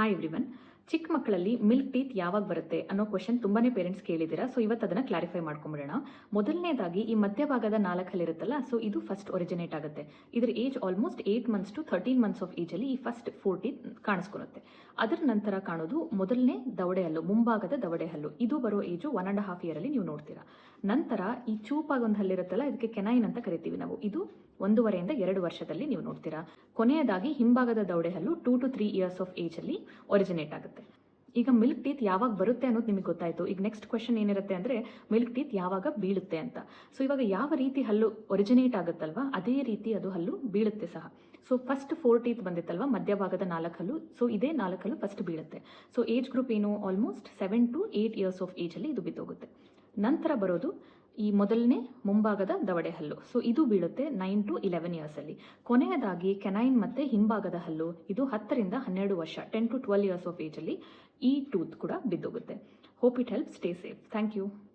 Hi everyone. ಚಿಕ್ಕ ಮಕ್ಕಳಲ್ಲಿ milk teeth ಯಾವಾಗ ಬರುತ್ತೆ ಅನ್ನೋ ಕ್ವಶನ್ ತುಂಬಾನೇ ಪೇರೆಂಟ್ಸ್ ಕೇಳಿದ್ದೀರಾ? ಸೊ ಇವತ್ತು ಅದನ್ನ ಕ್ಲಾರಿಫೈ ಮಾಡ್ಕೊಂಬಿಡೋಣ. ಮೊದಲನೇದಾಗಿ ಈ ಮಧ್ಯಭಾಗದ ನಾಲ್ಕಲ್ಲಿರುತ್ತಲ್ಲ ಸೊ ಇದು ಫಸ್ಟ್ ಒರಿಜಿನೇಟ್ ಆಗುತ್ತೆ. ಇದರ age almost eight months to thirteen months of ಏಜಲ್ಲಿ ಈ ಫಸ್ಟ್ ಫೋರ್ ಟೀತ್ ಕಾಣಿಸ್ಕೊಳುತ್ತೆ. ಅದರ ನಂತರ ಕಾಣೋದು ಮೊದಲನೇ ದವಡೆ ಹಲ್ಲು, ಮುಂಭಾಗದ ದವಡೆ ಹಲ್ಲು. ಇದು ಬರೋ ಏಜು ಒನ್ ಅಂಡ್ ಹಾಫ್ ಇಯರಲ್ಲಿ ನೀವು ನೋಡ್ತೀರಾ. ನಂತರ ಈ ಚೂಪಾಗಿ ಒಂದು ಹಲ್ಲಿರುತ್ತಲ್ಲ, ಇದಕ್ಕೆ ಕೆನೈನ್ ಅಂತ ಕರಿತೀವಿ ನಾವು. ಇದು ಒಂದೂವರೆಯಿಂದ ಎರಡು ವರ್ಷದಲ್ಲಿ ನೀವು ನೋಡ್ತೀರಾ. ಕೊನೆಯದಾಗಿ ಹಿಂಭಾಗದ ದವಡೆ ಹಲ್ಲು two to three years of ಏಜಲ್ಲಿ originate ಆಗುತ್ತೆ. ಈಗ ಮಿಲ್ಕ್ ಟೀತ್ ಯಾವಾಗ ಬರುತ್ತೆ ಅನ್ನೋದು ನಿಮಗೆ ಗೊತ್ತಾಯಿತು. ಈಗ ನೆಕ್ಸ್ಟ್ ಕ್ವೆಶನ್ ಏನಿರುತ್ತೆ ಅಂದರೆ ಮಿಲ್ಕ್ ಟೀತ್ ಯಾವಾಗ ಬೀಳುತ್ತೆ ಅಂತ. ಸೊ ಇವಾಗ ಯಾವ ರೀತಿ ಹಲ್ಲು ಒರಿಜಿನೇಟ್ ಆಗುತ್ತಲ್ವ? ಅದೇ ರೀತಿ ಅದು ಹಲ್ಲು ಬೀಳುತ್ತೆ ಸಹ. ಸೊ ಫಸ್ಟ್ ಫೋರ್ ಟೀತ್ ಬಂದಿತ್ತಲ್ವ? ಮಧ್ಯಭಾಗದ ನಾಲ್ಕು ಹಲ್ಲು. ಸೊ ಇದೇ ನಾಲ್ಕು ಹಲ್ಲು ಫಸ್ಟ್ ಬೀಳುತ್ತೆ. ಸೊ ಏಜ್ ಗ್ರೂಪ್ ಏನು? Almost seven to eight years of ಏಜಲ್ಲಿ ಇದು ಬಿದ್ದೋಗುತ್ತೆ. ನಂತರ ಬರೋದು ಈ ಮೊದಲನೇ ಮುಂಭಾಗದ ದವಡೆ ಹಲ್ಲು. ಸೊ ಇದು ಬೀಳುತ್ತೆ ನೈನ್ ಟು ಇಲೆವೆನ್ ಇಯರ್ಸಲ್ಲಿ ಕೊನೆಯದಾಗಿ ಕೆನೈನ್ ಮತ್ತೆ ಹಿಂಭಾಗದ ಹಲ್ಲು, ಇದು ಹತ್ತರಿಂದ ಹನ್ನೆರಡು ವರ್ಷ ten to twelve years of ಏಜಲ್ಲಿ ಈ ಟೂತ್ ಕೂಡ ಬಿದ್ದೋಗುತ್ತೆ. Hope it help stay safe thank you